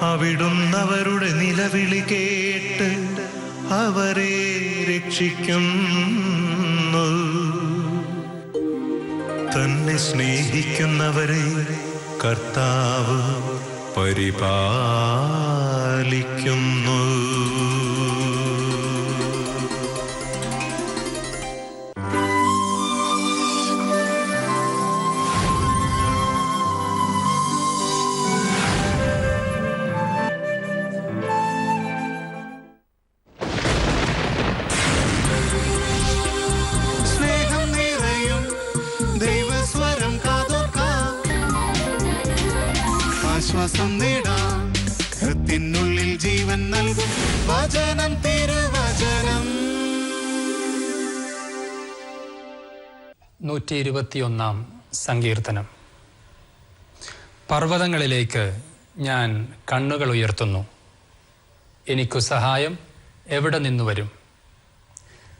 അവിടുന്നവരുടെ നിലവിളി കേട്ട് അവരെ രക്ഷിക്കുന്നു. തന്നെ സ്നേഹിക്കുന്നവരെ കർത്താവ് പരിപാലിക്കുന്നു. നൂറ്റി ഇരുപത്തിയൊന്നാം സങ്കീർത്തനം. പർവതങ്ങളിലേക്ക് ഞാൻ കണ്ണുകൾ ഉയർത്തുന്നു. എനിക്കു സഹായം എവിടെ നിന്നു വരും?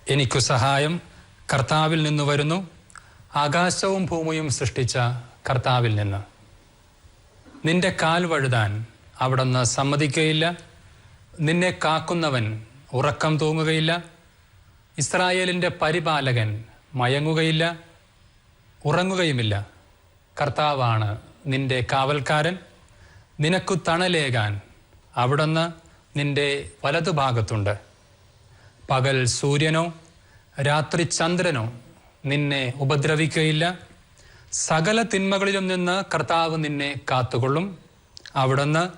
എനിക്കു സഹായം കർത്താവിൽ നിന്നു വരുന്നു. ആകാശവും ഭൂമിയും സൃഷ്ടിച്ച കർത്താവിൽ നിന്ന്. നിന്റെ കാൽ വഴുതാൻ അവിടുന്ന് സമ്മതിക്കുകയില്ല നിന്നെ കാക്കുന്നവൻ ഉറക്കം തൂങ്ങുകയില്ല. ഇസ്രായേലിന്റെ പരിപാലകൻ മയങ്ങുകയില്ല. ഉറങ്ങുകയുമില്ല. കർത്താവാണ് നിന്റെ കാവൽക്കാരൻ. നിനക്കു തണലേകാൻ അവിടുന്ന് നിന്റെ വലതുഭാഗത്തുണ്ട്. പകൽ സൂര്യനോ രാത്രി ചന്ദ്രനോ നിന്നെ ഉപദ്രവിക്കുകയില്ല സകല തിന്മകളിലും നിന്ന് കർത്താവ് നിന്നെ കാത്തുകൊള്ളും. അവിടുന്ന്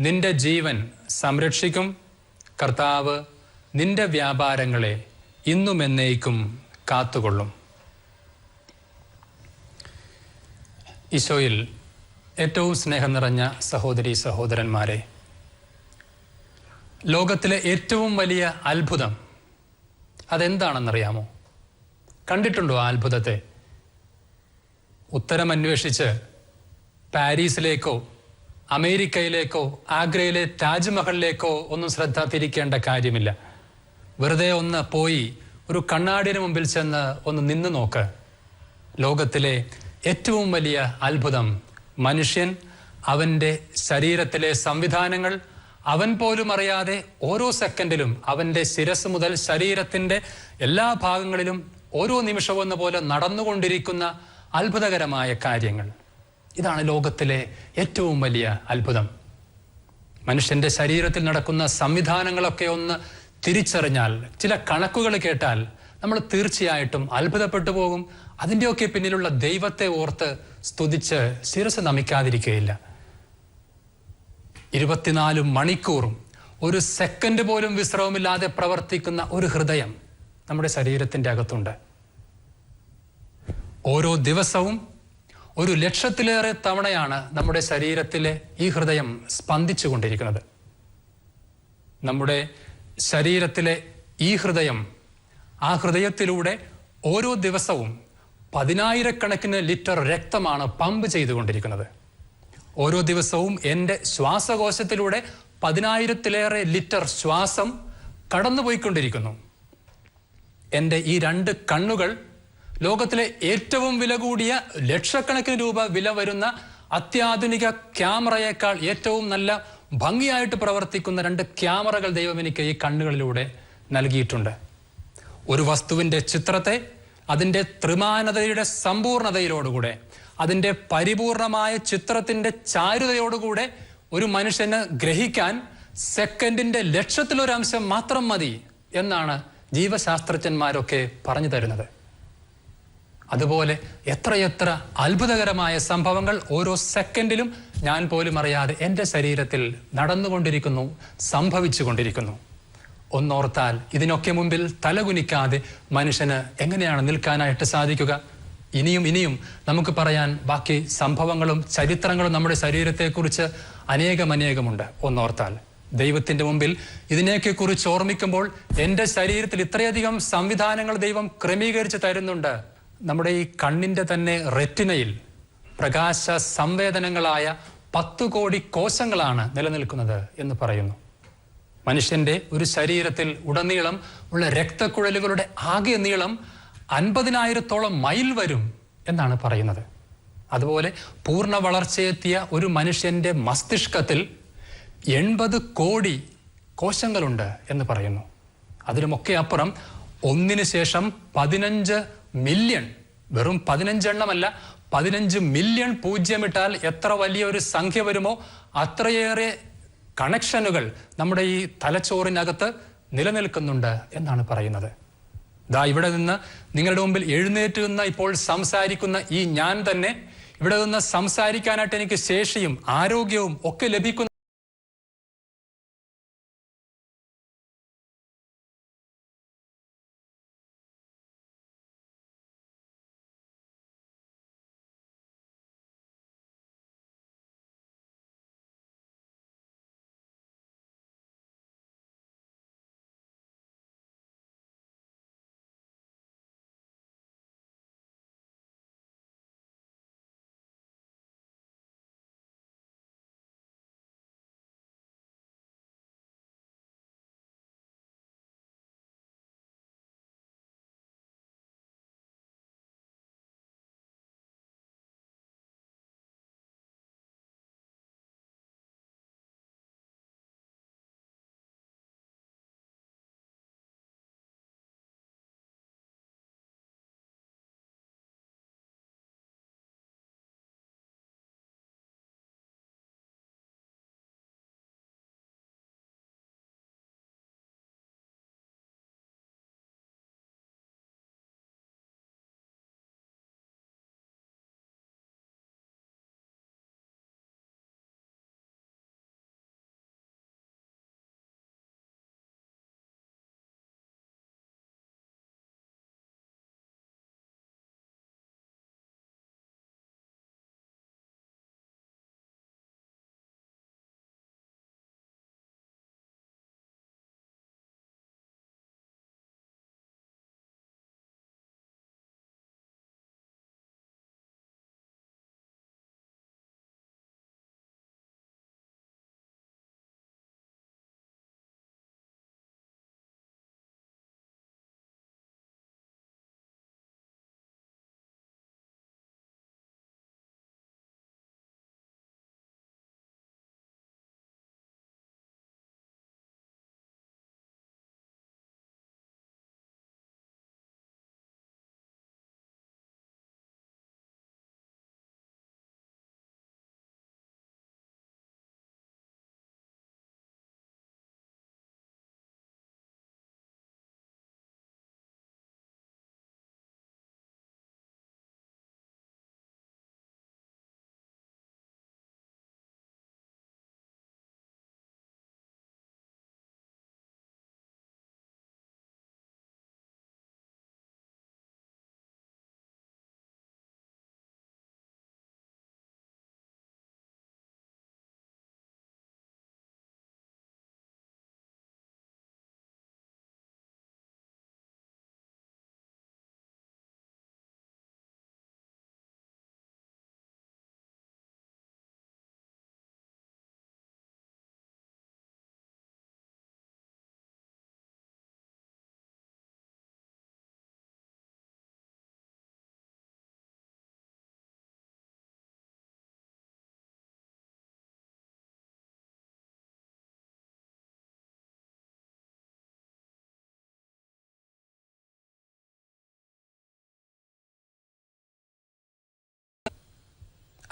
നിന്റെ ജീവൻ സംരക്ഷിക്കും. കർത്താവ് നിന്റെ വ്യാപാരങ്ങളെ ഇന്നും എന്നേക്കും കാത്തുകൊള്ളും. ഈശോയിൽ ഏറ്റവും സ്നേഹം നിറഞ്ഞ സഹോദരി സഹോദരന്മാരെ ലോകത്തിലെ ഏറ്റവും വലിയ അത്ഭുതം അതെന്താണെന്നറിയാമോ? കണ്ടിട്ടുണ്ടോ ആ അത്ഭുതത്തെ? ഉത്തരം അന്വേഷിച്ച് പാരീസിലേക്കോ അമേരിക്കയിലേക്കോ ആഗ്രയിലെ താജ്മഹലിലേക്കോ ഒന്നും ശ്രദ്ധ തിരിക്കേണ്ട കാര്യമില്ല. വെറുതെ ഒന്ന് പോയി ഒരു കണ്ണാടിന് മുമ്പിൽ ചെന്ന് ഒന്ന് നിന്ന് നോക്ക്. ലോകത്തിലെ ഏറ്റവും വലിയ അത്ഭുതം മനുഷ്യൻ അവന്റെ ശരീരത്തിലെ സംവിധാനങ്ങൾ അവൻ പോലും അറിയാതെ ഓരോ സെക്കൻഡിലും അവന്റെ ശിരസ് മുതൽ ശരീരത്തിന്റെ എല്ലാ ഭാഗങ്ങളിലും ഓരോ നിമിഷവും എന്ന പോലെ നടന്നുകൊണ്ടിരിക്കുന്ന അത്ഭുതകരമായ കാര്യങ്ങൾ. ഇതാണ് ലോകത്തിലെ ഏറ്റവും വലിയ അത്ഭുതം. മനുഷ്യന്റെ ശരീരത്തിൽ നടക്കുന്ന സംവിധാനങ്ങളൊക്കെ ഒന്ന് തിരിച്ചറിഞ്ഞാൽ ചില കണക്കുകൾ കേട്ടാൽ നമ്മൾ തീർച്ചയായിട്ടും അത്ഭുതപ്പെട്ടു പോകും. അതിന്റെയൊക്കെ പിന്നിലുള്ള ദൈവത്തെ ഓർത്ത് സ്തുതിച്ച് ശിരസ് നമിക്കാതിരിക്കുകയില്ല. ഇരുപത്തിനാല് മണിക്കൂറും ഒരു സെക്കൻഡ് പോലും വിശ്രമമില്ലാതെ പ്രവർത്തിക്കുന്ന ഒരു ഹൃദയം നമ്മുടെ ശരീരത്തിന്റെ അകത്തുണ്ട്. ഓരോ ദിവസവും ഒരു ലക്ഷത്തിലേറെ തവണയാണ് നമ്മുടെ ശരീരത്തിലെ ഈ ഹൃദയം സ്പന്ദിച്ചു കൊണ്ടിരിക്കുന്നത് നമ്മുടെ ശരീരത്തിലെ ഈ ഹൃദയം ആ ഹൃദയത്തിലൂടെ ഓരോ ദിവസവും പതിനായിരക്കണക്കിന് ലിറ്റർ രക്തമാണ് പമ്പ് ചെയ്തുകൊണ്ടിരിക്കുന്നത്. ഓരോ ദിവസവും എന്റെ ശ്വാസകോശത്തിലൂടെ പതിനായിരത്തിലേറെ ലിറ്റർ ശ്വാസം കടന്നുപോയിക്കൊണ്ടിരിക്കുന്നു. എന്റെ ഈ രണ്ട് കണ്ണുകൾ ലോകത്തിലെ ഏറ്റവും വില കൂടിയ ലക്ഷക്കണക്കിന് രൂപ വില വരുന്ന അത്യാധുനിക ക്യാമറയേക്കാൾ ഏറ്റവും നല്ല ഭംഗിയായിട്ട് പ്രവർത്തിക്കുന്ന രണ്ട് ക്യാമറകൾ ദൈവം എനിക്ക് ഈ കണ്ണുകളിലൂടെ നൽകിയിട്ടുണ്ട്. ഒരു വസ്തുവിന്റെ ചിത്രത്തെ അതിന്റെ ത്രിമാനതയുടെ സമ്പൂർണതയിലോടുകൂടെ അതിന്റെ പരിപൂർണമായ ചിത്രത്തിന്റെ ചാരുതയോടുകൂടെ ഒരു മനുഷ്യന് ഗ്രഹിക്കാൻ സെക്കൻഡിന്റെ ലക്ഷത്തിലൊരംശം മാത്രം മതി എന്നാണ് ജീവശാസ്ത്രജ്ഞന്മാരൊക്കെ പറഞ്ഞു തരുന്നത്. അതുപോലെ എത്രയെത്ര അത്ഭുതകരമായ സംഭവങ്ങൾ ഓരോ സെക്കൻഡിലും ഞാൻ പോലും അറിയാതെ എന്റെ ശരീരത്തിൽ നടന്നുകൊണ്ടിരിക്കുന്നു സംഭവിച്ചുകൊണ്ടിരിക്കുന്നു. ഒന്നോർത്താൽ ഇതിനൊക്കെ മുമ്പിൽ തലകുനിക്കാതെ മനുഷ്യന് എങ്ങനെയാണ് നിൽക്കാനായിട്ട് സാധിക്കുക? ഇനിയും ഇനിയും നമുക്ക് പറയാൻ ബാക്കി സംഭവങ്ങളും ചരിത്രങ്ങളും നമ്മുടെ ശരീരത്തെക്കുറിച്ച് അനേകം അനേകമുണ്ട് ഒന്നോർത്താൽ ദൈവത്തിന്റെ മുമ്പിൽ ഇതിനെയൊക്കെ കുറിച്ച് ഓർമ്മിക്കുമ്പോൾ എന്റെ ശരീരത്തിൽ ഇത്രയധികം സംവിധാനങ്ങൾ ദൈവം ക്രമീകരിച്ച് തരുന്നുണ്ട്. നമ്മുടെ ഈ കണ്ണിന്റെ തന്നെ റെറ്റിനയിൽ പ്രകാശ സംവേദനങ്ങളായ പത്തു കോടി കോശങ്ങളാണ് നിലനിൽക്കുന്നത് എന്ന് പറയുന്നു. മനുഷ്യന്റെ ഒരു ശരീരത്തിൽ ഉടനീളം ഉള്ള രക്തക്കുഴലുകളുടെ ആകെ നീളം അൻപതിനായിരത്തോളം മൈൽ വരും എന്നാണ് പറയുന്നത്. അതുപോലെ പൂർണ വളർച്ചയെത്തിയ ഒരു മനുഷ്യന്റെ മസ്തിഷ്കത്തിൽ എൺപത് കോടി കോശങ്ങളുണ്ട് എന്ന് പറയുന്നു. അതിലുമൊക്കെ അപ്പുറം ഒന്നിന് ശേഷം പതിനഞ്ച് മില്യൺ വെറും പതിനഞ്ചെണ്ണമല്ല പതിനഞ്ച് മില്യൺ പൂജ്യമിട്ടാൽ എത്ര വലിയ ഒരു സംഖ്യ വരുമോ? അത്രയേറെ കണക്ഷനുകൾ നമ്മുടെ ഈ തലച്ചോറിനകത്ത് നിലനിൽക്കുന്നുണ്ട് എന്നാണ് പറയുന്നത്. ദാ ഇവിടെ നിന്ന് നിങ്ങളുടെ മുമ്പിൽ എഴുന്നേറ്റ് നിന്ന് ഇപ്പോൾ സംസാരിക്കുന്ന ഈ ഞാൻ തന്നെ ഇവിടെ നിന്ന് സംസാരിക്കാനായിട്ട് എനിക്ക് ശേഷിയും ആരോഗ്യവും ഒക്കെ ലഭിക്കുന്ന.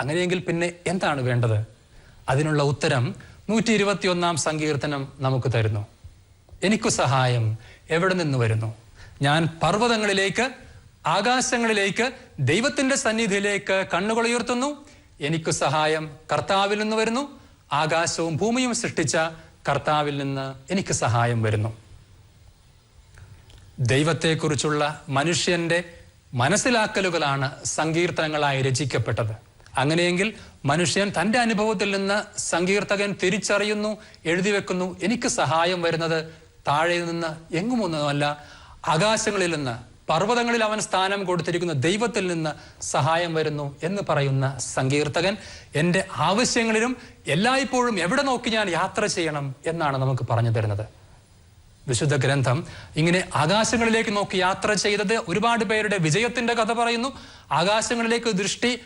അങ്ങനെയെങ്കിൽ പിന്നെ എന്താണ് വേണ്ടത്? അതിനുള്ള ഉത്തരം നൂറ്റി ഇരുപത്തിയൊന്നാം സങ്കീർത്തനം നമുക്ക് തരുന്നു. എനിക്കു സഹായം എവിടെ നിന്ന് വരുന്നു? ഞാൻ പർവതങ്ങളിലേക്ക് ആകാശങ്ങളിലേക്ക് ദൈവത്തിന്റെ സന്നിധിയിലേക്ക് കണ്ണുകൾ ഉയർത്തുന്നു. എനിക്കു സഹായം കർത്താവിൽ നിന്ന് വരുന്നു. ആകാശവും ഭൂമിയും സൃഷ്ടിച്ച കർത്താവിൽ നിന്ന് എനിക്ക് സഹായം വരുന്നു. ദൈവത്തെക്കുറിച്ചുള്ള മനുഷ്യന്റെ മനസ്സിലാക്കലുകളാണ് സങ്കീർത്തനങ്ങളായി രചിക്കപ്പെട്ടത്. അങ്ങനെയെങ്കിൽ മനുഷ്യൻ തന്റെ അനുഭവത്തിൽ നിന്ന് സങ്കീർത്തകൻ തിരിച്ചറിയുന്നു എഴുതി വെക്കുന്നു. എനിക്ക് സഹായം വരുന്നത് താഴെ നിന്ന് എങ്ങുമൊന്നുമല്ല ആകാശങ്ങളിൽ നിന്ന് പർവതങ്ങളിൽ അവൻ സ്ഥാനം കൊടുത്തിരിക്കുന്ന ദൈവത്തിൽ നിന്ന് സഹായം വരുന്നു എന്ന് പറയുന്ന സങ്കീർത്തകൻ എന്റെ ആവശ്യങ്ങളിലും എല്ലായ്പ്പോഴും എവിടെ നോക്കി ഞാൻ യാത്ര ചെയ്യണം എന്നാണ് നമുക്ക് പറഞ്ഞു തരുന്നത്. വിശുദ്ധ ഗ്രന്ഥം ഇങ്ങനെ ആകാശങ്ങളിലേക്ക് നോക്കി യാത്ര ചെയ്തത് ഒരുപാട് പേരുടെ വിജയത്തിന്റെ കഥ പറയുന്നു. ആകാശങ്ങളിലേക്ക് ദൃഷ്ടി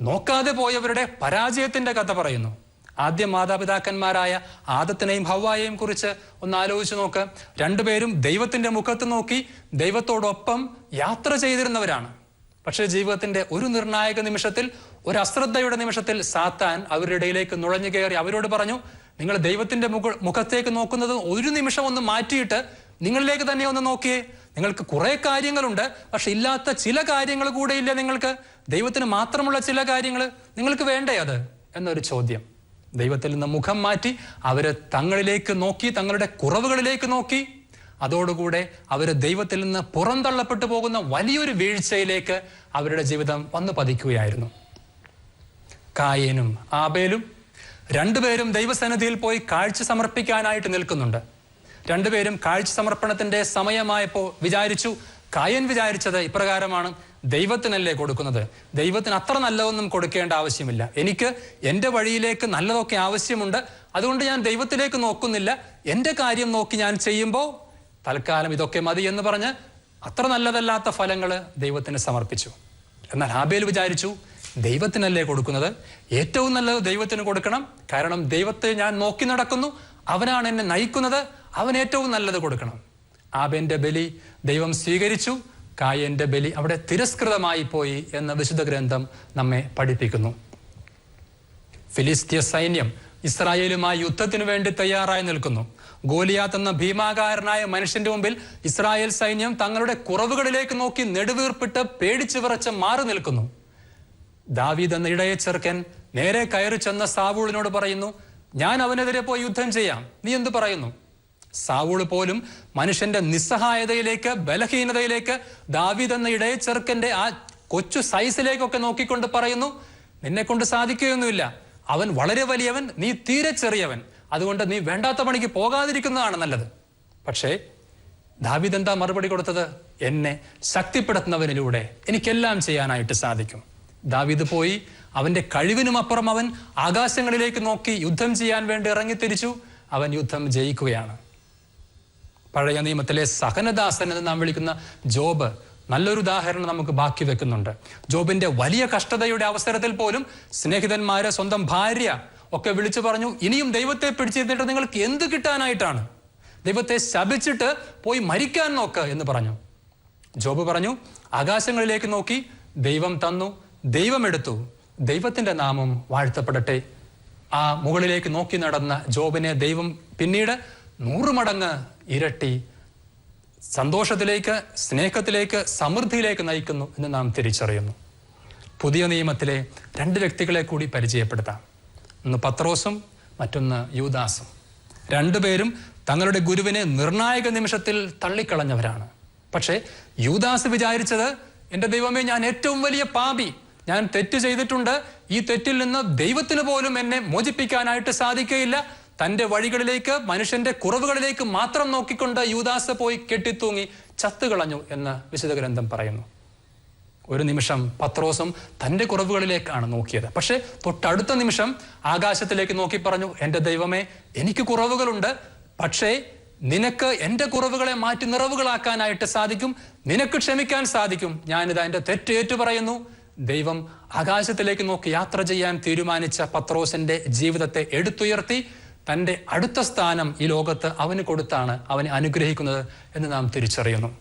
നോക്കാതെ പോയവരുടെ പരാജയത്തിന്റെ കഥ പറയുന്നു. ആദ്യ മാതാപിതാക്കന്മാരായ ആദത്തിനെയും ഹവായെയും കുറിച്ച് ഒന്ന് ആലോചിച്ച് നോക്ക്. രണ്ടുപേരും ദൈവത്തിന്റെ മുഖത്ത് നോക്കി ദൈവത്തോടൊപ്പം യാത്ര ചെയ്തിരുന്നവരാണ്. പക്ഷേ ജീവിതത്തിന്റെ ഒരു നിർണായക നിമിഷത്തിൽ ഒരു അശ്രദ്ധയുടെ നിമിഷത്തിൽ സാത്താൻ അവരുടെ ഇടയിലേക്ക് നുഴഞ്ഞു കയറി അവരോട് പറഞ്ഞു നിങ്ങൾ ദൈവത്തിന്റെ മുഖ മുഖത്തേക്ക് നോക്കുന്നത് ഒരു നിമിഷം ഒന്ന് മാറ്റിയിട്ട് നിങ്ങളിലേക്ക് തന്നെ ഒന്ന് നോക്കിയേ. നിങ്ങൾക്ക് കുറേ കാര്യങ്ങളുണ്ട് പക്ഷെ ഇല്ലാത്ത ചില കാര്യങ്ങൾ കൂടെ ഇല്ല നിങ്ങൾക്ക്. ദൈവത്തിന് മാത്രമുള്ള ചില കാര്യങ്ങൾ നിങ്ങൾക്ക് വേണ്ടേ അത്? എന്നൊരു ചോദ്യം. ദൈവത്തിൽ നിന്ന് മുഖം മാറ്റി അവർ തങ്ങളിലേക്ക് നോക്കി തങ്ങളുടെ കുറവുകളിലേക്ക് നോക്കി. അതോടുകൂടെ അവർ ദൈവത്തിൽ നിന്ന് പുറന്തള്ളപ്പെട്ടു പോകുന്ന വലിയൊരു വീഴ്ചയിലേക്ക് അവരുടെ ജീവിതം വന്നു പതിക്കുകയായിരുന്നു. കായേനും ആബേലും രണ്ടുപേരും ദൈവസന്നിധിയിൽ പോയി കാഴ്ച സമർപ്പിക്കാനായിട്ട് നിൽക്കുന്നുണ്ട്. രണ്ടുപേരും കാഴ്ച സമർപ്പണത്തിന്റെ സമയമായപ്പോൾ വിചാരിച്ചു കായൻ വിചാരിച്ചത് ഇപ്രകാരമാണ് ദൈവത്തിനല്ലേ കൊടുക്കുന്നത്? ദൈവത്തിന് അത്ര നല്ലതൊന്നും കൊടുക്കേണ്ട ആവശ്യമില്ല. എനിക്ക് എന്റെ വഴിയിലേക്ക് നല്ലതൊക്കെ ആവശ്യമുണ്ട്. അതുകൊണ്ട് ഞാൻ ദൈവത്തിലേക്ക് നോക്കുന്നില്ല. എന്റെ കാര്യം നോക്കി ഞാൻ ചെയ്യുമ്പോൾ തൽക്കാലം ഇതൊക്കെ മതി എന്ന് പറഞ്ഞ് അത്ര നല്ലതല്ലാത്ത ഫലങ്ങൾ ദൈവത്തിന് സമർപ്പിച്ചു. എന്നാൽ ഹാബേൽ വിചാരിച്ചു ദൈവത്തിനല്ലേ കൊടുക്കുന്നത്? ഏറ്റവും നല്ലത് ദൈവത്തിന് കൊടുക്കണം. കാരണം ദൈവത്തെ ഞാൻ നോക്കി നടക്കുന്നു. അവനാണ് എന്നെ നയിക്കുന്നത്. അവൻ ഏറ്റവും നല്ലത് കൊടുക്കണം. ആബേന്റെ ബലി ദൈവം സ്വീകരിച്ചു. കായന്റെ ബലി അവിടെ തിരസ്കൃതമായി പോയി എന്ന വിശുദ്ധ ഗ്രന്ഥം നമ്മെ പഠിപ്പിക്കുന്നു. ഫിലിസ്തീയ സൈന്യം ഇസ്രായേലുമായി യുദ്ധത്തിനു വേണ്ടി തയ്യാറായി നിൽക്കുന്നു. ഗോലിയാത്ത് എന്ന ഭീമാകാരനായ മനുഷ്യന്റെ മുമ്പിൽ ഇസ്രായേൽ സൈന്യം തങ്ങളുടെ കുറവുകളിലേക്ക് നോക്കി നെടുവീർപ്പിട്ട് പേടിച്ചു വിറച്ച് മാറി നിൽക്കുന്നു. ദാവീദ് എന്ന ഇടയ ചെറുക്കൻ നേരെ കയറി ചെന്ന സാവൂളിനോട് പറയുന്നു ഞാൻ അവനെതിരെ പോയി യുദ്ധം ചെയ്യാം. നീ എന്ത് പറയുന്നു? സാവൂൾ പോലും മനുഷ്യന്റെ നിസ്സഹായതയിലേക്ക് ബലഹീനതയിലേക്ക് ദാവീദ് എന്ന ഇടയ ചെറുക്കന്റെ ആ കൊച്ചു സൈസിലേക്കൊക്കെ നോക്കിക്കൊണ്ട് പറയുന്നു നിന്നെ കൊണ്ട് സാധിക്കുകയൊന്നുമില്ല. അവൻ വളരെ വലിയവൻ നീ തീരെ ചെറിയവൻ. അതുകൊണ്ട് നീ വേണ്ടാത്ത പണിക്ക് പോകാതിരിക്കുന്നതാണ് നല്ലത്. പക്ഷേ ദാവിദ് എന്താ മറുപടി കൊടുത്തത്? എന്നെ ശക്തിപ്പെടുത്തുന്നവനിലൂടെ എനിക്കെല്ലാം ചെയ്യാനായിട്ട് സാധിക്കും. ദാവിദ് പോയി അവന്റെ കഴിവിനും അപ്പുറം അവൻ ആകാശങ്ങളിലേക്ക് നോക്കി യുദ്ധം ചെയ്യാൻ വേണ്ടി ഇറങ്ങിത്തിരിച്ചു. അവൻ യുദ്ധം ജയിക്കുകയാണ്. പഴയ നിയമത്തിലെ സഹനദാസൻ എന്ന് നാം വിളിക്കുന്ന ജോബ് നല്ലൊരു ഉദാഹരണം നമുക്ക് ബാക്കി വെക്കുന്നുണ്ട്. ജോബിന്റെ വലിയ കഷ്ടതയുടെ അവസരത്തിൽ പോലും സ്നേഹിതന്മാരെ സ്വന്തം ഭാര്യ ഒക്കെ വിളിച്ചു പറഞ്ഞു ഇനിയും ദൈവത്തെ പിടിച്ചിരുന്നിട്ട് നിങ്ങൾക്ക് എന്ത് കിട്ടാനായിട്ടാണ്? ദൈവത്തെ ശപിച്ചിട്ട് പോയി മരിക്കാൻ നോക്ക് എന്ന് പറഞ്ഞു. ജോബ് പറഞ്ഞു ആകാശങ്ങളിലേക്ക് നോക്കി ദൈവം തന്നു ദൈവം എടുത്തു ദൈവത്തിന്റെ നാമം വാഴ്ത്തപ്പെടട്ടെ. ആ മുകളിലേക്ക് നോക്കി നടന്ന ജോബിനെ ദൈവം പിന്നീട് നൂറ് മടങ്ങ് ഇരട്ടി സന്തോഷത്തിലേക്ക് സ്നേഹത്തിലേക്ക് സമൃദ്ധിയിലേക്ക് നയിക്കുന്നു എന്ന് നാം തിരിച്ചറിയുന്നു. പുതിയ നിയമത്തിലെ രണ്ട് വ്യക്തികളെ കൂടി പരിചയപ്പെടുത്താം. ഒന്ന് പത്രോസും മറ്റൊന്ന് യൂദാസും. രണ്ടുപേരും തങ്ങളുടെ ഗുരുവിനെ നിർണായക നിമിഷത്തിൽ തള്ളിക്കളഞ്ഞവരാണ്. പക്ഷേ യൂദാസ് വിചാരിച്ചത് എന്റെ ദൈവമേ ഞാൻ ഏറ്റവും വലിയ പാപി. ഞാൻ തെറ്റ് ചെയ്തിട്ടുണ്ട്. ഈ തെറ്റിൽ നിന്ന് ദൈവത്തിന് പോലും എന്നെ മോചിപ്പിക്കാനായിട്ട് സാധിക്കുകയില്ല. തന്റെ വഴികളിലേക്ക് മനുഷ്യന്റെ കുറവുകളിലേക്ക് മാത്രം നോക്കിക്കൊണ്ട് യൂദാസ് പോയി കെട്ടിത്തൂങ്ങി ചത്തുകളഞ്ഞു എന്ന് വിശുദ്ധ ഗ്രന്ഥം പറയുന്നു. ഒരു നിമിഷം പത്രോസും തന്റെ കുറവുകളിലേക്കാണ് നോക്കിയത്. പക്ഷേ തൊട്ടടുത്ത നിമിഷം ആകാശത്തിലേക്ക് നോക്കി പറഞ്ഞു എന്റെ ദൈവമേ എനിക്ക് കുറവുകളുണ്ട്. പക്ഷേ നിനക്ക് എന്റെ കുറവുകളെ മാറ്റി നിറവുകളാക്കാനായിട്ട് സാധിക്കും. നിനക്ക് ക്ഷമിക്കാൻ സാധിക്കും. ഞാനിത് എന്റെ തെറ്റേറ്റു പറയുന്നു ദൈവം ആകാശത്തിലേക്ക് നോക്കി യാത്ര ചെയ്യാൻ തീരുമാനിച്ച പത്രോസിന്റെ ജീവിതത്തെ എടുത്തുയർത്തി തന്റെ അടുത്ത സ്ഥാനം ഈ ലോകത്ത് അവന് കൊടുത്താണ് അവനെ അനുഗ്രഹിക്കുന്നത് എന്ന് നാം തിരിച്ചറിയുന്നു.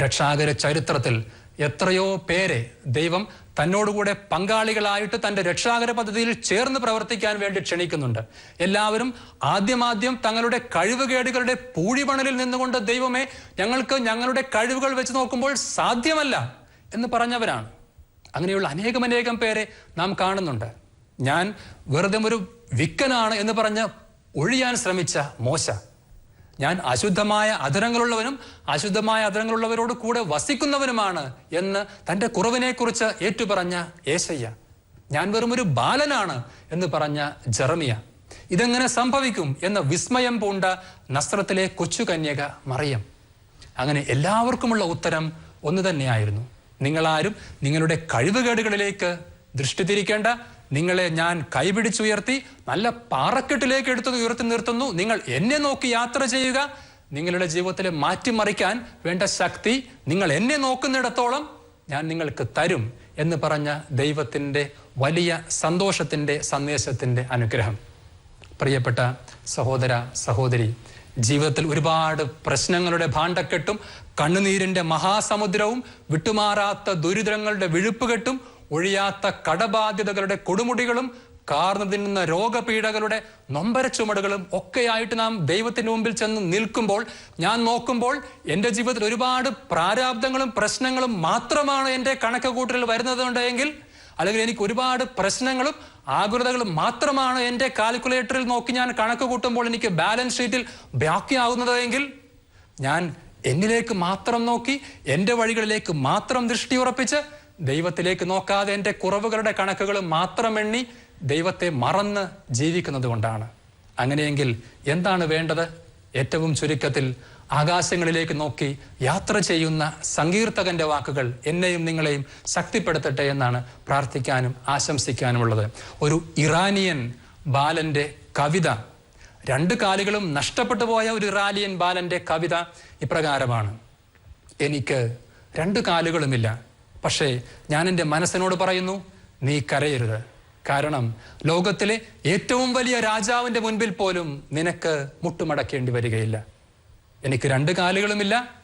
രക്ഷാകര ചരിത്രത്തിൽ എത്രയോ പേരെ ദൈവം തന്നോടുകൂടെ പങ്കാളികളായിട്ട് തന്റെ രക്ഷാകര പദ്ധതിയിൽ ചേർന്ന് പ്രവർത്തിക്കാൻ വേണ്ടി ക്ഷണിക്കുന്നുണ്ട്. എല്ലാവരും ആദ്യമാദ്യം തങ്ങളുടെ കഴിവുകേടുകളുടെ പൂഴിപണലിൽ നിന്നുകൊണ്ട് ദൈവമേ ഞങ്ങൾക്ക് ഞങ്ങളുടെ കഴിവുകൾ വെച്ച് നോക്കുമ്പോൾ സാധ്യമല്ല എന്ന് പറഞ്ഞവരാണ്. അങ്ങനെയുള്ള അനേകം അനേകം പേരെ നാം കാണുന്നുണ്ട്. ഞാൻ വെറുതെ ഒരു വിക്കനാണ് എന്ന് പറഞ്ഞ് ഒഴിയാൻ ശ്രമിച്ച മോശ. ഞാൻ അശുദ്ധമായ അധരങ്ങളുള്ളവനും അശുദ്ധമായ അധരങ്ങളുള്ളവരോട് കൂടെ വസിക്കുന്നവനുമാണ് എന്ന് തന്റെ കുറവിനെക്കുറിച്ച് ഏറ്റുപറഞ്ഞ ഏശയ്യ. ഞാൻ വെറും ഒരു ബാലനാണ് എന്ന് പറഞ്ഞ ജെറമിയ. ഇതെങ്ങനെ സംഭവിക്കും എന്ന വിസ്മയം പൂണ്ട നസ്രത്തിലെ കൊച്ചുകന്യക മറിയം. അങ്ങനെ എല്ലാവർക്കുമുള്ള ഉത്തരം ഒന്ന് തന്നെയായിരുന്നു. നിങ്ങളാരും നിങ്ങളുടെ കഴിവുകേടുകളിലേക്ക് ദൃഷ്ടി തിരിക്കേണ്ട നിങ്ങളെ ഞാൻ കൈപിടിച്ചുയർത്തി നല്ല പാറക്കെട്ടിലേക്ക് എടുത്തു ഉയർത്തി നിർത്തുന്നു. നിങ്ങൾ എന്നെ നോക്കി യാത്ര ചെയ്യുക. നിങ്ങളുടെ ജീവിതത്തിലെ മാറ്റിമറിക്കാൻ വേണ്ട ശക്തി നിങ്ങൾ എന്നെ നോക്കുന്നിടത്തോളം ഞാൻ നിങ്ങൾക്ക് തരും എന്ന് പറഞ്ഞ ദൈവത്തിന്റെ വലിയ സന്തോഷത്തിന്റെ സന്ദേശത്തിന്റെ അനുഗ്രഹം. പ്രിയപ്പെട്ട സഹോദര സഹോദരി ജീവിതത്തിൽ ഒരുപാട് പ്രശ്നങ്ങളുടെ ഭാണ്ഡക്കെട്ടും കണ്ണുനീരിന്റെ മഹാസമുദ്രവും വിട്ടുമാറാത്ത ദുരിതങ്ങളുടെ വിഴുപ്പുകെട്ടും ഒഴിയാത്ത കടബാധ്യതകളുടെ കൊടുമുടികളും കാർന്നു രോഗപീഠകളുടെ നൊമ്പര ചുമടുകളും ഒക്കെയായിട്ട് നാം ദൈവത്തിന് മുമ്പിൽ ചെന്ന് നിൽക്കുമ്പോൾ ഞാൻ നോക്കുമ്പോൾ എന്റെ ജീവിതത്തിൽ ഒരുപാട് പ്രാരാബ്ദങ്ങളും പ്രശ്നങ്ങളും മാത്രമാണ് എന്റെ കണക്ക് കൂട്ടലിൽ വരുന്നതുണ്ടെങ്കിൽ അല്ലെങ്കിൽ എനിക്ക് ഒരുപാട് പ്രശ്നങ്ങളും ആകുലതകളും മാത്രമാണ് എന്റെ കാൽക്കുലേറ്ററിൽ നോക്കി ഞാൻ കണക്ക് കൂട്ടുമ്പോൾ എനിക്ക് ബാലൻസ് ഷീറ്റിൽ ബാക്കിയാകുന്നത് എങ്കിൽ ഞാൻ എന്നിലേക്ക് മാത്രം നോക്കി എന്റെ വഴികളിലേക്ക് മാത്രം ദൃഷ്ടി ഉറപ്പിച്ച് ദൈവത്തിലേക്ക് നോക്കാതെ എന്റെ കുറവുകളുടെ കണക്കുകൾ മാത്രം എണ്ണി ദൈവത്തെ മറന്ന് ജീവിക്കുന്നത് കൊണ്ടാണ് അങ്ങനെയെങ്കിൽ എന്താണ് വേണ്ടത്? ഏറ്റവും ചുരുക്കത്തിൽ ആകാശങ്ങളിലേക്ക് നോക്കി യാത്ര ചെയ്യുന്ന സങ്കീർത്തകന്റെ വാക്കുകൾ എന്നെയും നിങ്ങളെയും ശക്തിപ്പെടുത്തട്ടെ എന്നാണ് പ്രാർത്ഥിക്കാനും ആശംസിക്കാനുമുള്ളത്. ഒരു ഇറാനിയൻ ബാലന്റെ കവിത. രണ്ട് കാലുകളും നഷ്ടപ്പെട്ടു പോയ ഒരു ഇറാനിയൻ ബാലന്റെ കവിത ഇപ്രകാരമാണ്. എനിക്ക് രണ്ട് കാലുകളുമില്ല. പക്ഷേ ഞാൻ എന്റെ മനസ്സിനോട് പറയുന്നു നീ കരയരുത്. കാരണം ലോകത്തിലെ ഏറ്റവും വലിയ രാജാവിന്റെ മുൻപിൽ പോലും നിനക്ക് മുട്ടുമടക്കേണ്ടി വരികയില്ല. എനിക്ക് രണ്ട് കാലുകളുമില്ല.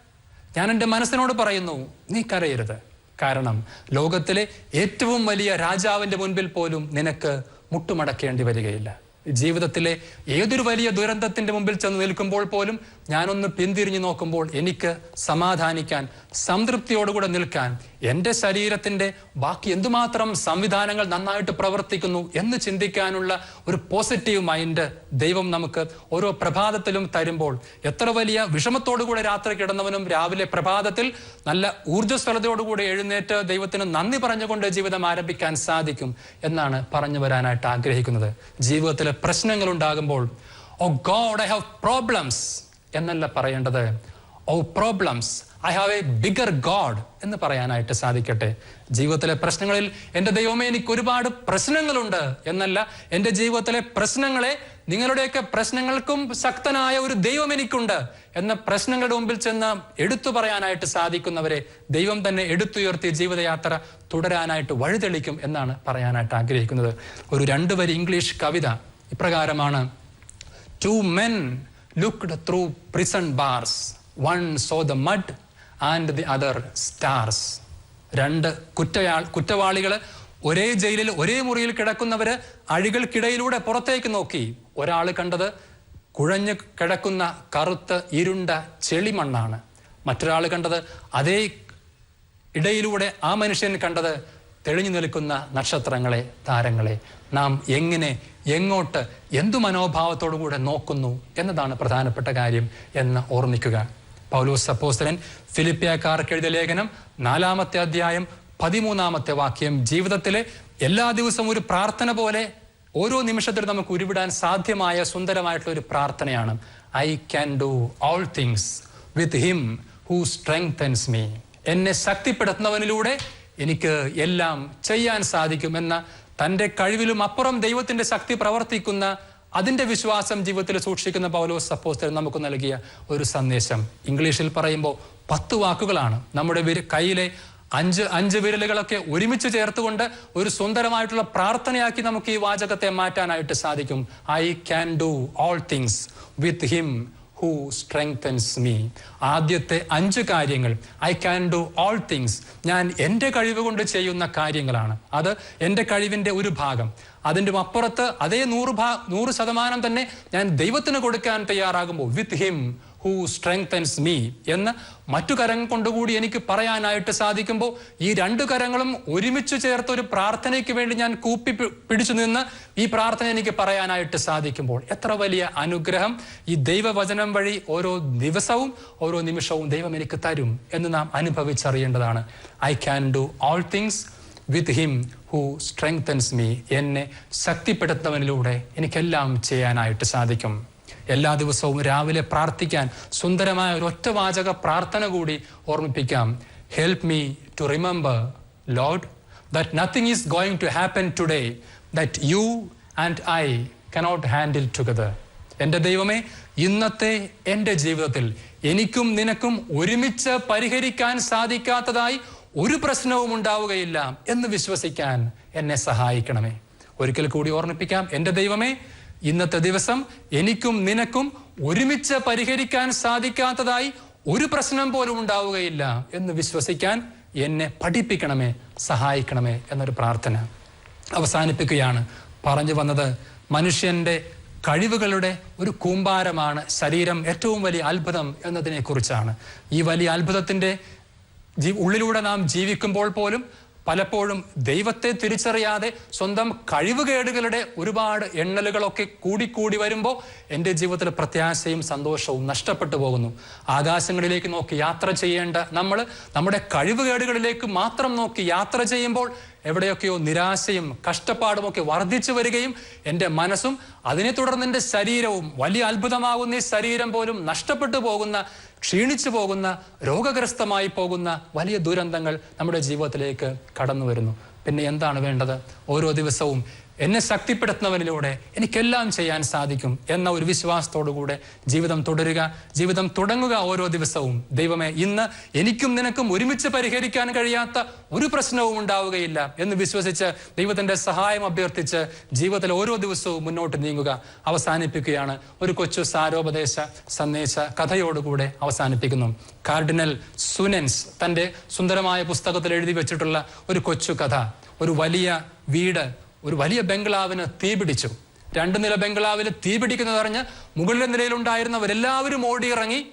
ഞാൻ എന്റെ മനസ്സിനോട് പറയുന്നു നീ കരയരുത്. കാരണം ലോകത്തിലെ ഏറ്റവും വലിയ രാജാവിന്റെ മുൻപിൽ പോലും നിനക്ക് മുട്ടുമടക്കേണ്ടി വരികയില്ല. ജീവിതത്തിലെ ഏതൊരു വലിയ ദുരന്തത്തിന്റെ മുമ്പിൽ ചെന്ന് നിൽക്കുമ്പോൾ പോലും ഞാനൊന്ന് പിന്തിരിഞ്ഞു നോക്കുമ്പോൾ എനിക്ക് സമാധാനിക്കാൻ സംതൃപ്തിയോടുകൂടെ നിൽക്കാൻ എന്റെ ശരീരത്തിന്റെ ബാക്കി എന്തുമാത്രം സംവിധാനങ്ങൾ നന്നായിട്ട് പ്രവർത്തിക്കുന്നു എന്ന് ചിന്തിക്കാനുള്ള ഒരു പോസിറ്റീവ് മൈൻഡ് ദൈവം നമുക്ക് ഓരോ പ്രഭാതത്തിലും തരുമ്പോൾ എത്ര വലിയ വിഷമത്തോടുകൂടെ രാത്രി കിടന്നവനും രാവിലെ പ്രഭാതത്തിൽ നല്ല ഊർജസ്വലതയോടുകൂടി എഴുന്നേറ്റ് ദൈവത്തിന് നന്ദി പറഞ്ഞുകൊണ്ട് ജീവിതം ആരംഭിക്കാൻ സാധിക്കും എന്നാണ് പറഞ്ഞു വരാനായിട്ട് ആഗ്രഹിക്കുന്നത്. ജീവിതത്തിലെ പ്രശ്നങ്ങൾ ഉണ്ടാകുമ്പോൾ oh God I have problems എന്നല്ല പറയേണ്ടത്. ഓ problems I have a bigger God എന്ന് പറയാനായിട്ട് സാധിക്കട്ടെ. ജീവിതത്തിലെ പ്രശ്നങ്ങളിൽ എന്റെ ദൈവമേ എനിക്ക് ഒരുപാട് പ്രശ്നങ്ങളുണ്ട് എന്നല്ല എന്റെ ജീവിതത്തിലെ പ്രശ്നങ്ങളെ നിങ്ങളുടെയൊക്കെ പ്രശ്നങ്ങൾക്കും ശക്തനായ ഒരു ദൈവം എനിക്കുണ്ട് എന്ന പ്രശ്നങ്ങളുടെ മുമ്പിൽ ചെന്ന് എടുത്തു പറയാനായിട്ട് സാധിക്കുന്നവരെ ദൈവം തന്നെ എടുത്തുയർത്തിയ ജീവിതയാത്ര തുടരാനായിട്ട് വഴിതെളിക്കും എന്നാണ് പറയാനായിട്ട് ആഗ്രഹിക്കുന്നത്. ഒരു രണ്ടു വരി ഇംഗ്ലീഷ് കവിത ഇപ്രകാരമാണ്. Two men looked through prison bars one saw the mud and the other stars രണ്ട് കുറ്റയാൾ കുറ്റവാളികൾ ഒരേ ജയിലിൽ ഒരേ മുറിയിൽ കിടക്കുന്നവർ അഴികൾക്കിടയിലൂടെ പുറത്തേക്ക് നോക്കി. ഒരാൾ കണ്ടത് കുഴഞ്ഞു കിടക്കുന്ന കറുത്ത ഇരുണ്ട ചെളിമണ്ണാണ് മറ്റൊരാൾ കണ്ടത് അതേ ഇടയിലൂടെ ആ മനുഷ്യൻ കണ്ടത് തെളിഞ്ഞു നിൽക്കുന്ന നക്ഷത്രങ്ങളെ താരങ്ങളെ. നാം എങ്ങനെ എങ്ങോട്ട് എന്തു മനോഭാവത്തോടു കൂടെ നോക്കുന്നു എന്നതാണ് പ്രധാനപ്പെട്ട കാര്യം എന്ന് ഓർമ്മിക്കുക. പൗലോസ് സപ്പോസ്തലൻ ഫിലിപ്പിയക്കാർക്ക് എഴുതിയ ലേഖനം നാലാമത്തെ അധ്യായം പതിമൂന്നാമത്തെ വാക്യം ജീവിതത്തിലെ എല്ലാ ദിവസവും ഒരു പ്രാർത്ഥന പോലെ ഓരോ നിമിഷത്തിലും നമുക്ക് ഉരുവിടാൻ സാധ്യമായ സുന്ദരമായിട്ടുള്ള ഒരു പ്രാർത്ഥനയാണ്. I can do all things with him who strengthens me എന്നെ ശക്തിപ്പെടുത്തുന്നവനിലൂടെ എനിക്ക് എല്ലാം ചെയ്യാൻ സാധിക്കുമെന്ന തന്റെ കഴിവിലും അപ്പുറം ദൈവത്തിന്റെ ശക്തി പ്രവർത്തിക്കുന്ന അതിന്റെ വിശ്വാസം ജീവിതത്തിൽ സൂക്ഷിക്കുന്ന പൗലോസ് സപ്പോസ്റ്റർ നമുക്ക് നൽകിയ ഒരു സന്ദേശം. ഇംഗ്ലീഷിൽ പറയുമ്പോൾ പത്ത് വാക്കുകളാണ് നമ്മുടെ കയ്യിലെ അഞ്ച് അഞ്ച് വിരലുകളൊക്കെ ഒരുമിച്ച് ചേർത്തുകൊണ്ട് ഒരു സുന്ദരമായിട്ടുള്ള പ്രാർത്ഥനയാക്കി നമുക്ക് ഈ വാചകത്തെ മാറ്റാനായിട്ട് സാധിക്കും. I can do all things with him who strengthens me ആദ്യത്തെ അഞ്ച് കാര്യങ്ങൾ I can do all things ഞാൻ എന്റെ കഴിവ് കൊണ്ട് ചെയ്യുന്ന കാര്യങ്ങളാണ്. അത് എന്റെ കഴിവിന്റെ ഒരു ഭാഗം. അതിന്റെ അപ്പുറത്ത് അതേ നൂറ് ഭാ നൂറ് ശതമാനം തന്നെ ഞാൻ ദൈവത്തിന് കൊടുക്കാൻ തയ്യാറാകുമ്പോൾ with him who strengthens me എന്ന് മറ്റു കരം കൊണ്ടുകൂടി എനിക്ക് പറയാനായിട്ട് സാധിക്കുമ്പോൾ ഈ രണ്ട് കരങ്ങളും ഒരുമിച്ച് ചേർത്ത് ഒരു പ്രാർത്ഥനയ്ക്ക് വേണ്ടി ഞാൻ കൂപ്പി പിടിച്ചു നിന്ന് ഈ പ്രാർത്ഥന എനിക്ക് പറയാനായിട്ട് സാധിക്കുമ്പോൾ എത്ര വലിയ അനുഗ്രഹം. ഈ ദൈവവചനം വഴി ഓരോ ദിവസവും ഓരോ നിമിഷവും ദൈവം എനിക്ക് തരും എന്ന് നാം അനുഭവിച്ചറിയേണ്ടതാണ്. I can do all things with him who strengthens me എന്നെ ശക്തിപ്പെടുത്തുന്നവനിലൂടെ എനിക്കെല്ലാം ചെയ്യാനായിട്ട് സാധിക്കും. എല്ലാ ദിവസവും രാവിലെ പ്രാർത്ഥിക്കാൻ സുന്ദരമായ ഒരു ഒറ്റവാചക പ്രാർത്ഥന കൂടി ഓർമ്മിപ്പിക്കാം. Help me to remember lord that nothing is going to happen today that you and I cannot handle together എന്റെ ദൈവമേ ഇന്നത്തെ എന്റെ ജീവിതത്തിൽ എനിക്കും നിനക്കും ഒരുമിച്ച് പരിഹരിക്കാൻ സാധിക്കാത്തതായി ഒരു പ്രശ്നവും ഉണ്ടാവുകയില്ല എന്ന് വിശ്വസിക്കാൻ എന്നെ സഹായിക്കണമേ. ഒരിക്കൽ കൂടി ഓർമ്മിപ്പിക്കാം. എന്റെ ദൈവമേ ഇന്നത്തെ ദിവസം എനിക്കും നിനക്കും ഒരുമിച്ച് പരിഹരിക്കാൻ സാധിക്കാത്തതായി ഒരു പ്രശ്നം പോലും ഉണ്ടാവുകയില്ല എന്ന് വിശ്വസിക്കാൻ എന്നെ പഠിപ്പിക്കണമേ സഹായിക്കണമേ എന്നൊരു പ്രാർത്ഥന അവസാനിപ്പിക്കുകയാണ്. പറഞ്ഞു വന്നത് മനുഷ്യന്റെ കഴിവുകളുടെ ഒരു കൂമ്പാരമാണ് ശരീരം ഏറ്റവും വലിയ അത്ഭുതം എന്നതിനെക്കുറിച്ചാണ്. ഈ വലിയ അത്ഭുതത്തിന്റെ ജീ- ഉള്ളിലൂടെ നാം ജീവിക്കുമ്പോൾ പോലും പലപ്പോഴും ദൈവത്തെ തിരിച്ചറിയാതെ സ്വന്തം കഴിവുകേടുകളുടെ ഒരുപാട് എണ്ണലുകളൊക്കെ കൂടിക്കൂടി വരുമ്പോൾ എന്റെ ജീവിതത്തിൽ പ്രത്യാശയും സന്തോഷവും നഷ്ടപ്പെട്ടു പോകുന്നു. ആകാശങ്ങളിലേക്ക് നോക്കി യാത്ര ചെയ്യേണ്ട നമ്മൾ നമ്മുടെ കഴിവുകേടുകളിലേക്ക് മാത്രം നോക്കി യാത്ര ചെയ്യുമ്പോൾ എവിടെയൊക്കെയോ നിരാശയും കഷ്ടപ്പാടുമൊക്കെ വർദ്ധിച്ചു വരികയും എന്റെ മനസ്സും അതിനെ തുടർന്ന് എന്റെ ശരീരവും വലിയ അത്ഭുതമാകുന്ന ഈ ശരീരം പോലും നഷ്ടപ്പെട്ടു പോകുന്ന ക്ഷീണിച്ചു പോകുന്ന രോഗഗ്രസ്തമായി പോകുന്ന വലിയ ദുരന്തങ്ങൾ നമ്മുടെ ജീവിതത്തിലേക്ക് കടന്നു വരുന്നു. പിന്നെ എന്താണ് വേണ്ടത്? ഓരോ ദിവസവും എന്നെ ശക്തിപ്പെടുത്തുന്നവനിലൂടെ എനിക്കെല്ലാം ചെയ്യാൻ സാധിക്കും എന്ന ഒരു വിശ്വാസത്തോടുകൂടെ ജീവിതം തുടരുക ജീവിതം തുടങ്ങുക ഓരോ ദിവസവും. ദൈവമേ ഇന്ന് എനിക്കും നിനക്കും ഒരുമിച്ച് പരിഹരിക്കാൻ കഴിയാത്ത ഒരു പ്രശ്നവും ഉണ്ടാവുകയില്ല എന്ന് വിശ്വസിച്ച് ദൈവത്തിന്റെ സഹായം അഭ്യർത്ഥിച്ച് ജീവിതത്തിൽ ഓരോ ദിവസവും മുന്നോട്ട് നീങ്ങുക അവസാനിപ്പിക്കുകയാണ്. ഒരു കൊച്ചു സാരോപദേശ സന്ദേശ കഥയോടുകൂടെ അവസാനിപ്പിക്കുന്നു. കാർഡിനൽ സുനൻസ് തന്റെ സുന്ദരമായ പുസ്തകത്തിൽ എഴുതി വെച്ചിട്ടുള്ള ഒരു കൊച്ചു കഥ. ഒരു വലിയ വീട് ഒരു വലിയ ബംഗ്ലാവിന് തീപിടിച്ചു രണ്ട് നില ബംഗ്ലാവിൽ തീപിടിക്കുന്നത് അറിഞ്ഞ് മുകളിലെ നിലയിലുണ്ടായിരുന്നവരെല്ലാവരും ഓടിയിറങ്ങി.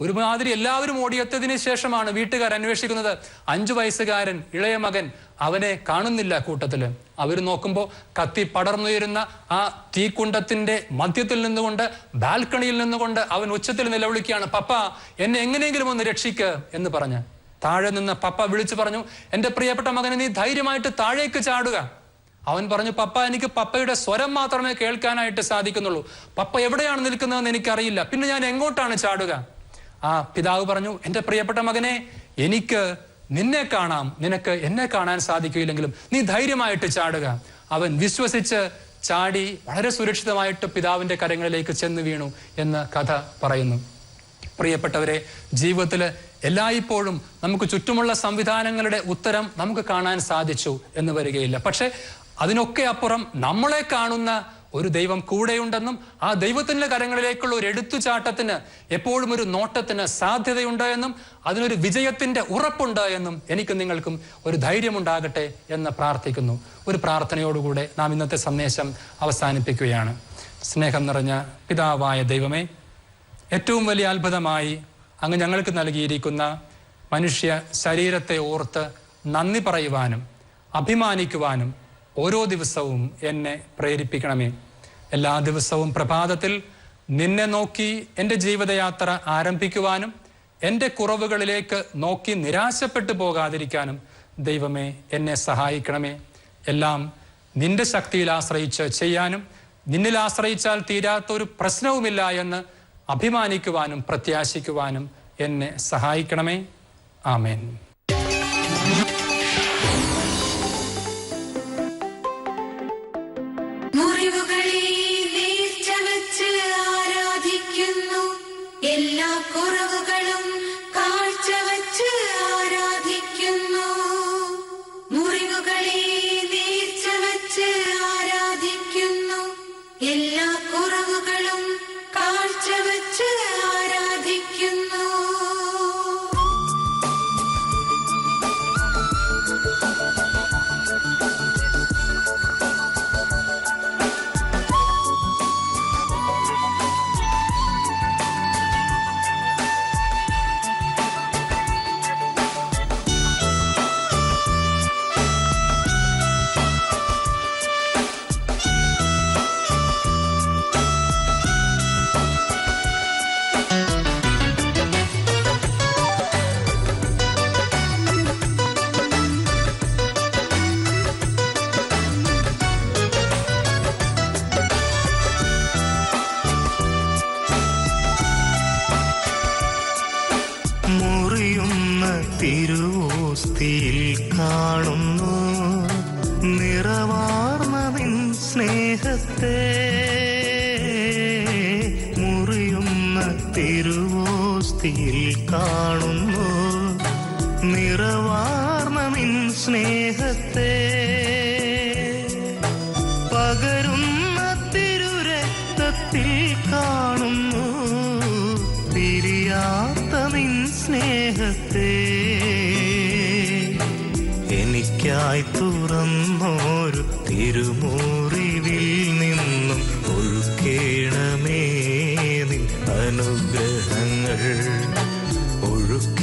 ഒരുമാതിരി എല്ലാവരും ഓടിയെത്തിയതിനു ശേഷമാണ് വീട്ടുകാർ അന്വേഷിക്കുന്നത്. അഞ്ചു വയസ്സുകാരൻ ഇളയ മകൻ അവനെ കാണുന്നില്ല കൂട്ടത്തിൽ അവർ നോക്കുമ്പോൾ കത്തി പടർന്നുയരുന്ന ആ തീക്കുണ്ടത്തിന്റെ മധ്യത്തിൽ നിന്നുകൊണ്ട് ബാൽക്കണിയിൽ നിന്നുകൊണ്ട് അവൻ ഉച്ചത്തിൽ നിലവിളിക്കുകയാണ് പപ്പ എന്നെ എങ്ങനെയെങ്കിലും ഒന്ന് രക്ഷിക്ക് എന്ന് പറഞ്ഞ്. താഴെ നിന്ന് പപ്പ വിളിച്ചു പറഞ്ഞു എന്റെ പ്രിയപ്പെട്ട മകനെ നീ ധൈര്യമായിട്ട് താഴേക്ക് ചാടുക. അവൻ പറഞ്ഞു പപ്പ എനിക്ക് പപ്പയുടെ സ്വരം മാത്രമേ കേൾക്കാനായിട്ട് സാധിക്കുന്നുള്ളൂ. പപ്പ എവിടെയാണ് നിൽക്കുന്നതെന്ന് എനിക്കറിയില്ല. പിന്നെ ഞാൻ എങ്ങോട്ടാണ് ചാടുക? ആ പിതാവ് പറഞ്ഞു എന്റെ പ്രിയപ്പെട്ട മകനെ എനിക്ക് നിന്നെ കാണാം. നിനക്ക് എന്നെ കാണാൻ സാധിക്കില്ലെങ്കിലും നീ ധൈര്യമായിട്ട് ചാടുക. അവൻ വിശ്വസിച്ച് ചാടി വളരെ സുരക്ഷിതമായിട്ട് പിതാവിന്റെ കരങ്ങളിലേക്ക് ചെന്ന് വീണു എന്ന് കഥ പറയുന്നു. പ്രിയപ്പെട്ടവരെ ജീവിതത്തിൽ എല്ലായ്പ്പോഴും നമുക്ക് ചുറ്റുമുള്ള സംവിധാനങ്ങളുടെ ഉത്തരം നമുക്ക് കാണാൻ സാധിച്ചു എന്ന് വരികയില്ല. പക്ഷെ അതിനൊക്കെ അപ്പുറം നമ്മളെ കാണുന്ന ഒരു ദൈവം കൂടെയുണ്ടെന്നും ആ ദൈവത്തിന്റെ കരങ്ങളിലേക്കുള്ള ഒരു എടുത്തുചാട്ടത്തിന് എപ്പോഴും ഒരു നോട്ടത്തിന് സാധ്യതയുണ്ട് എന്നും അതിനൊരു വിജയത്തിന്റെ ഉറപ്പുണ്ട് എന്നും എനിക്ക് നിങ്ങൾക്കും ഒരു ധൈര്യമുണ്ടാകട്ടെ എന്ന് പ്രാർത്ഥിക്കുന്നു. ഒരു പ്രാർത്ഥനയോടുകൂടെ നാം ഇന്നത്തെ സന്ദേശം അവസാനിപ്പിക്കുകയാണ്. സ്നേഹം നിറഞ്ഞ പിതാവായ ദൈവമേ ഏറ്റവും വലിയ അത്ഭുതമായി അങ്ങ് ഞങ്ങൾക്ക് നൽകിയിരിക്കുന്ന മനുഷ്യ ശരീരത്തെ ഓർത്ത് നന്ദി പറയുവാനും അഭിമാനിക്കുവാനും ഓരോ ദിവസവും എന്നെ പ്രേരിപ്പിക്കണമേ. എല്ലാ ദിവസവും പ്രഭാതത്തിൽ നിന്നെ നോക്കി എന്റെ ജീവിതയാത്ര ആരംഭിക്കുവാനും എന്റെ കുറവുകളിലേക്ക് നോക്കി നിരാശപ്പെട്ടു പോകാതിരിക്കാനും ദൈവമേ എന്നെ സഹായിക്കണമേ. എല്ലാം നിന്റെ ശക്തിയിൽ ആശ്രയിച്ച് ചെയ്യാനും നിന്നിൽ ആശ്രയിച്ചാൽ തീരാത്ത ഒരു പ്രശ്നവുമില്ല എന്ന് അഭിമാനിക്കുവാനും പ്രത്യാശിക്കുവാനും എന്നെ സഹായിക്കണമേ. ആമേൻ. മുറിവുകളെ നേർച്ച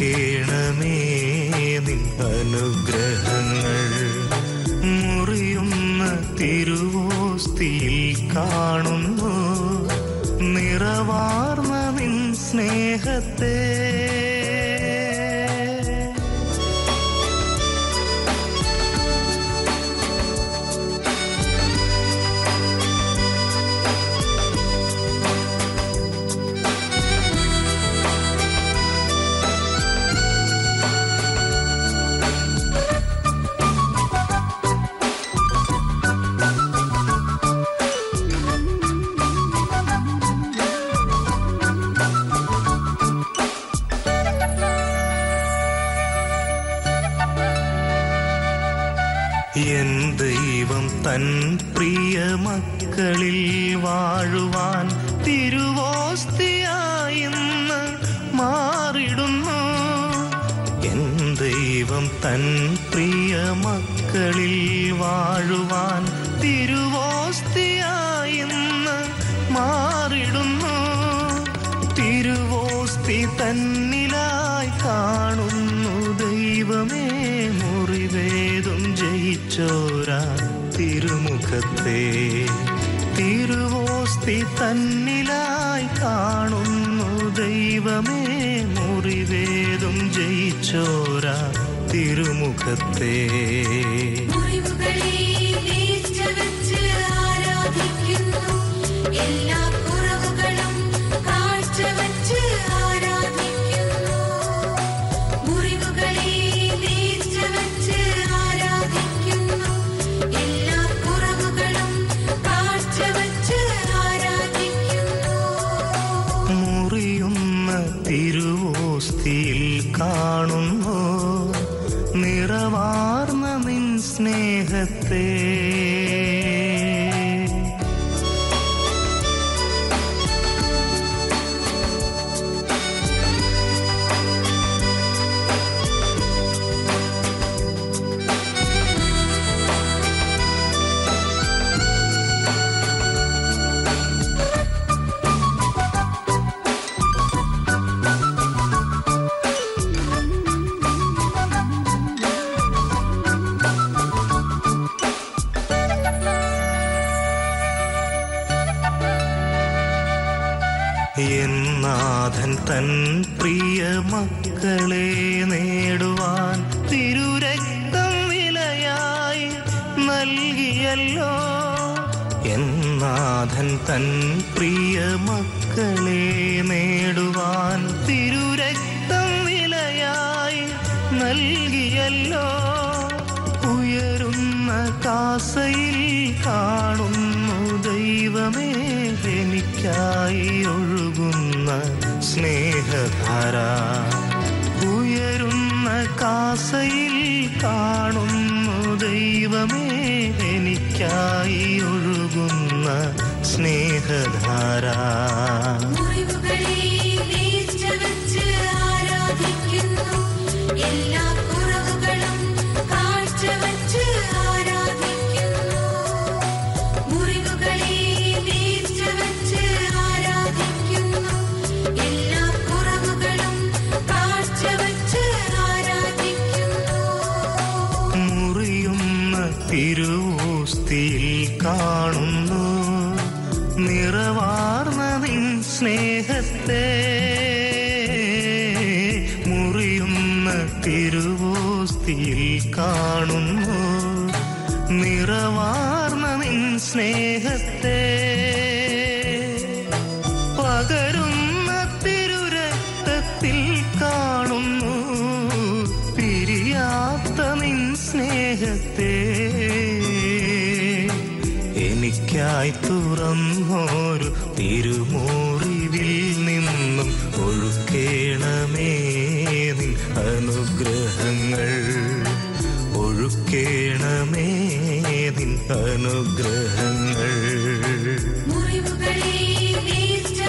ഒഴുക്കേണമേ നിൻ അനുഗ്രഹങ്ങൾ മുറിയുന്ന തിരുവോസ്തിയിൽ കാണുന്നു. നിറവാർന്ന നിൻ സ്നേഹത്തെ മക്കളിൽ വാഴുവാൻ തിരുവോസ്തിയായിന്ന് മാറിടുന്നു. എൻ ദൈവം തൻ പ്രിയ മക്കളിൽ വാഴുവാൻ തിരുവോസ്തിയായിന്ന് മാറിടുന്നു. തിരുവോസ്തി തന്നിലായി കാണുന്നു ദൈവമേ മുറിവേതും ജയിച്ചോരാ തിരുമുഖത്തെ. തിരുവോസ്തി തന്നിലായി കാണുന്നു ദൈവമേ മുറിവേതും ജയിച്ചോരാ തിരുമുഖത്തെ. എല്ലാ സ്നേഹത്തെ നൽകിയല്ലോ എന്നാഥൻ തൻ പ്രിയ മക്കളെ നേടുവാൻ തിരുരക്തം വിലയായി നൽകിയല്ലോ. ഉയരുന്ന കാസയിൽ കാണുന്നു ദൈവമേ എനിക്കായി ഒഴുകുന്ന സ്നേഹധാര. ഉയരുന്ന കാസയിൽ കാണുന്നു എനിക്കായി ഒഴുകുന്ന സ്നേഹധാര. എല്ലാ കുറവുകളും കാഴ്ചവെച്ച് ആരാധിക്കുന്നു. മുറിവുകളെ വീഴ്ചവെച്ച് ആരാധിക്കുന്നു. എല്ലാ കുറവുകളും കാഴ്ചവെച്ച് ആരാധിക്കുന്നു. മുറിയുന്ന തിരുവോസ്തിയിൽ കാണുന്നു. നിറവാർന്ന നിൻ സ്നേഹത്തെ മുറിയുന്ന തിരുവോസ്തിയിൽ കാണുന്നു. നിറവാർന്ന നിൻ